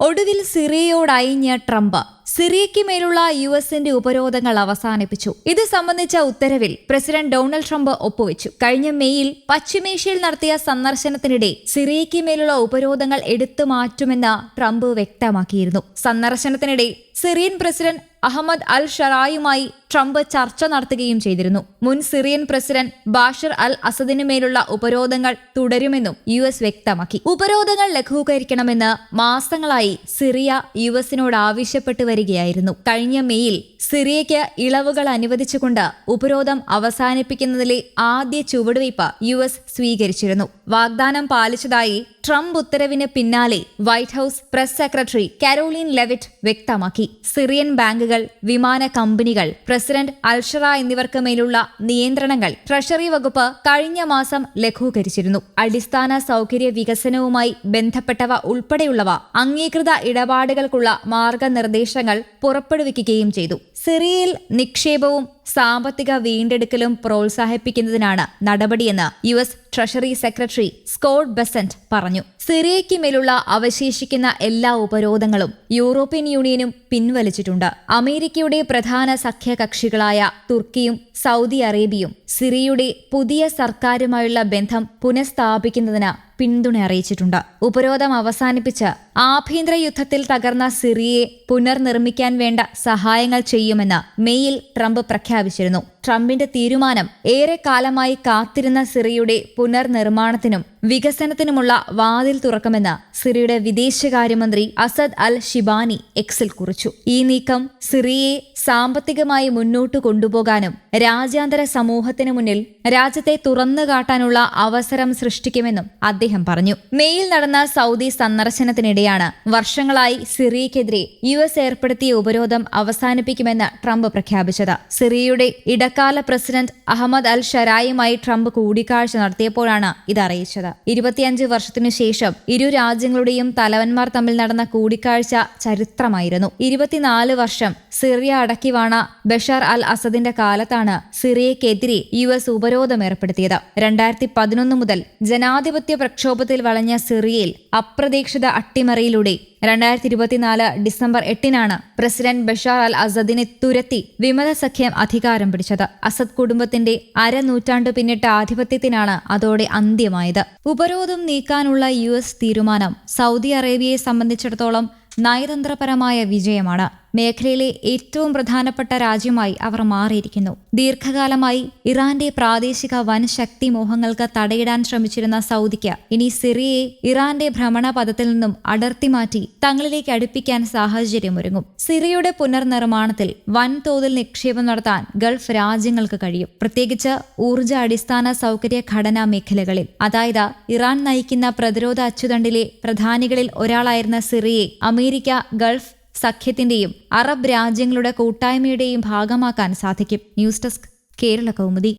ഒടുവിൽ സിറിയയോടയഞ്ഞ ട്രംപ്. സിറിയയ്ക്ക് മേലുള്ള യു എസിന്റെ ഉപരോധങ്ങൾ അവസാനിപ്പിച്ചു. ഇത് സംബന്ധിച്ച ഉത്തരവിൽ പ്രസിഡന്റ് ഡൊണാൾഡ് ട്രംപ് ഒപ്പുവെച്ചു. കഴിഞ്ഞ മെയ്യിൽ പശ്ചിമേഷ്യയിൽ നടത്തിയ സന്ദർശനത്തിനിടെ സിറിയയ്ക്ക് മേലുള്ള ഉപരോധങ്ങൾ എടുത്തു മാറ്റുമെന്ന് ട്രംപ് വ്യക്തമാക്കിയിരുന്നു. സന്ദർശനത്തിനിടെ സിറിയൻ പ്രസിഡന്റ് അഹമ്മദ് അൽ ഷറായുമായി ട്രംപ് ചർച്ച നടത്തുകയും ചെയ്തിരുന്നു. മുൻ സിറിയൻ പ്രസിഡന്റ് ബാഷർ അൽ അസദിനു മേലുള്ള ഉപരോധങ്ങൾ തുടരുമെന്നും യു എസ് വ്യക്തമാക്കി. ഉപരോധങ്ങൾ ലഘൂകരിക്കണമെന്ന് മാസങ്ങളായി സിറിയ യു എസിനോട് ആവശ്യപ്പെട്ടു വരികയായിരുന്നു. കഴിഞ്ഞ മെയ്യിൽ സിറിയയ്ക്ക് ഇളവുകൾ അനുവദിച്ചുകൊണ്ട് ഉപരോധം അവസാനിപ്പിക്കുന്നതിലെ ആദ്യ ചുവടുവയ്പ് യു എസ് സ്വീകരിച്ചിരുന്നു. വാഗ്ദാനം പാലിച്ചതായി ട്രംപ് ഉത്തരവിന് പിന്നാലെ White House press secretary Karoline Leavitt വ്യക്തമാക്കി. സിറിയൻ ബാങ്കുകൾ വിമാന കമ്പനികൾ പ്രസിഡന്റ് അൽഷറ എന്നിവർക്ക് മേലുള്ള നിയന്ത്രണങ്ങൾ ട്രഷറി വകുപ്പ് കഴിഞ്ഞ മാസം ലഘൂകരിച്ചിരുന്നു. അടിസ്ഥാന സൗകര്യ വികസനവുമായി ബന്ധപ്പെട്ടവ ഉൾപ്പെടെയുള്ളവ അംഗീകൃത ഇടപാടുകൾക്കുള്ള മാർഗനിർദ്ദേശങ്ങൾ പുറപ്പെടുവിക്കുകയും ചെയ്തു. സിറിയയിൽ നിക്ഷേപവും സാമ്പത്തിക വീണ്ടെടുക്കലും പ്രോത്സാഹിപ്പിക്കുന്നതിനാണ് നടപടിയെന്ന് U S treasury secretary Scott Bessent പറഞ്ഞു. സിറിയയ്ക്ക് മേലുള്ള അവശേഷിക്കുന്ന എല്ലാ ഉപരോധങ്ങളും യൂറോപ്യൻ യൂണിയനും പിൻവലിച്ചിട്ടുണ്ട്. അമേരിക്കയുടെ പ്രധാന സഖ്യകക്ഷികളായ തുർക്കിയും സൗദി അറേബ്യയും സിറിയയുടെ പുതിയ സർക്കാരുമായുള്ള ബന്ധം പുനഃസ്ഥാപിക്കുന്നതിന് പിന്തുണ അറിയിച്ചിട്ടുണ്ട്. ഉപരോധം അവസാനിപ്പിച്ച് ആഭ്യന്തര യുദ്ധത്തിൽ തകർന്ന സിറിയയെ പുനർനിർമ്മിക്കാൻ വേണ്ട സഹായങ്ങൾ ചെയ്യുമെന്ന് മെയ്യിൽ ട്രംപ് പ്രഖ്യാപിച്ചിരുന്നു. ട്രംപിന്റെ തീരുമാനം ഏറെ കാലമായി കാത്തിരുന്ന സിറിയയുടെ പുനർനിർമ്മാണത്തിനും വികസനത്തിനുമുള്ള വാതിൽ തുറക്കുമെന്ന് സിറിയുടെ വിദേശകാര്യമന്ത്രി അസദ് അൽ ഷിബാനി എക്സിൽ കുറിച്ചു. ഈ നീക്കം സിറിയയെ സാമ്പത്തികമായി മുന്നോട്ടു കൊണ്ടുപോകാനും രാജ്യാന്തര സമൂഹത്തിനു മുന്നിൽ രാജ്യത്തെ തുറന്നു കാട്ടാനുള്ള അവസരം സൃഷ്ടിക്കുമെന്നും അദ്ദേഹം പറഞ്ഞു. മെയിൽ നടന്ന സൗദി സന്ദർശനത്തിനിടെയാണ് വർഷങ്ങളായി സിറിയക്കെതിരെ യു എസ് ഏർപ്പെടുത്തിയ ഉപരോധം അവസാനിപ്പിക്കുമെന്ന് ട്രംപ് പ്രഖ്യാപിച്ചത്. സിറിയയുടെ ഇടക്കാല പ്രസിഡന്റ് അഹമ്മദ് അൽ ഷരായുമായി ട്രംപ് കൂടിക്കാഴ്ച നടത്തിയപ്പോഴാണ് ഇത് അറിയിച്ചത്. ഇരുപത്തിയഞ്ച് വർഷത്തിനു ശേഷം ഇരു രാജ്യങ്ങളുടെയും തലവന്മാർ തമ്മിൽ നടന്ന കൂടിക്കാഴ്ച ചരിത്രമായിരുന്നു. ഇരുപത്തിനാല് വർഷം സിറിയ അടക്കിവാണ ബഷാർ അൽ അസദിന്റെ കാലത്താണ് സിറിയക്കെതിരെ യു എസ് ഉപരോധം ഏർപ്പെടുത്തിയത്. രണ്ടായിരത്തി പതിനൊന്ന് മുതൽ ജനാധിപത്യ പ്രക്ഷോഭത്തിൽ വളഞ്ഞ സിറിയയിൽ അപ്രതീക്ഷിത അട്ടിമറിയിലൂടെ രണ്ടായിരത്തി ഇരുപത്തിനാല് ഡിസംബർ എട്ടിനാണ് പ്രസിഡന്റ് ബഷാർ അൽ അസദിനെ തുരത്തി വിമത സഖ്യം അധികാരം പിടിച്ചത്. അസദ് കുടുംബത്തിന്റെ അരനൂറ്റാണ്ട് പിന്നിട്ട ആധിപത്യത്തിനാണ് അതോടെ അന്ത്യമായത്. ഉപരോധം നീക്കാനുള്ള യു എസ് തീരുമാനം സൗദി അറേബ്യയെ സംബന്ധിച്ചിടത്തോളം നയതന്ത്രപരമായ വിജയമാണ് മേഖലയിലെ ഏറ്റവും പ്രധാനപ്പെട്ട രാജ്യമായി അവർ മാറിയിരിക്കുന്നു. ദീർഘകാലമായി ഇറാന്റെ പ്രാദേശിക വൻ ശക്തി മോഹങ്ങൾക്ക് തടയിടാൻ ശ്രമിച്ചിരുന്ന സൗദിക്ക് ഇനി സിറിയയെ ഇറാന്റെ ഭ്രമണപഥത്തിൽ നിന്നും അടർത്തി മാറ്റി തങ്ങളിലേക്ക് അടുപ്പിക്കാൻ സാഹചര്യമൊരുങ്ങും. സിറിയയുടെ പുനർനിർമ്മാണത്തിൽ വൻതോതിൽ നിക്ഷേപം നടത്താൻ ഗൾഫ് രാജ്യങ്ങൾക്ക് കഴിയും. പ്രത്യേകിച്ച് ഊർജ അടിസ്ഥാന സൗകര്യ ഘടനാ മേഖലകളിൽ. അതായത് ഇറാൻ നയിക്കുന്ന പ്രതിരോധ അച്ചുതണ്ടിലെ പ്രധാനികളിൽ ഒരാളായിരുന്ന സിറിയെ അമേരിക്ക ഗൾഫ് സഖ്യത്തിന്റെയും അറബ് രാജ്യങ്ങളുടെ കൂട്ടായ്മയുടെയും ഭാഗമാക്കാൻ സാധിക്കും. News desk Kerala Kaumudi.